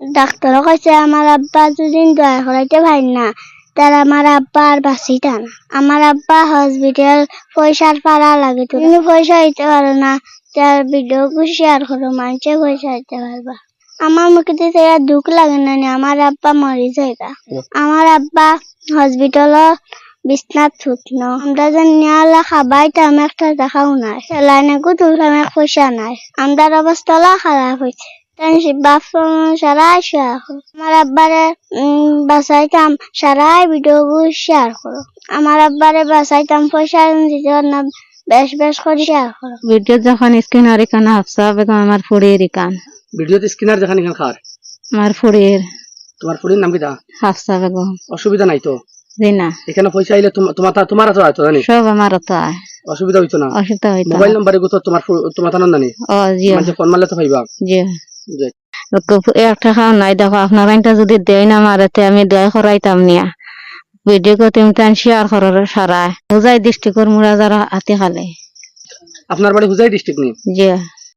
Doctor কইছে আমার আব্বা যদি দয়া করাইতে পারি না। তার আমার আব্বা আর বাঁচিতা না আমার আব্বা হসপিটাল পয়সার পাড়া লাগে তুমি পয়সা দিতে পারো না। তার ভিডিও শেয়ার করো মানুষে পয়সা দিতে পারবা আমার মুখে দিতে দুঃখ লাগে না আমার আব্বা মরি যায়গা আমার আব্বা হসপিটাল বিছনাত ছুটনো আমরা যে নিয়ালা খাবাই তেমন একটা দেখাও নাই। সেলাইনে গো তুললাম এক পয়সা নাই। আমরার অবস্থা খারাপ হয়েছে তাই সে বাপ সারাই শেয়ার করো আমার আব্বারে উম, বাঁচাইতাম সারাই ভিডিও শেয়ার করো আমার আব্বারে বাঁচাইতাম পয়সা দিতে পার না বেশ বেশ করে শেয়ার করো ভিডিও যখন স্ক্রিন আর এখানে হাফসা বেগম আমার ফুড়ির ইকান ভিডিওতে স্ক্রিনার যেখানে এখানে খার। আমার ফুড়ির তোমার নাম কিটা হাফসা বেগম অসুবিধা নাই তো? না এখানে পয়সা আইলে তোমার তোমার তো আয়তো জানি সব আমার তো আয়। অসুবিধা হইতো না। অসুবিধা হইতো মোবাইল নাম্বারে তো তোমার তোমার থানার নানি ও জি মানে ফোন মারলে তো পাইবা। জি। একটা খাওয়া নাই দেখো আপনার এটা যদি দেয় না মারাতে আমি দয় করাইতাম নিয়া। ভিডিও করতে টান শেয়ার করার সারায়। হুজাই কর মুরা যারা হাতে খালে। আপনার বাড়ি হুজাই ডিস্ট্রিক্ট নিয়ে জি।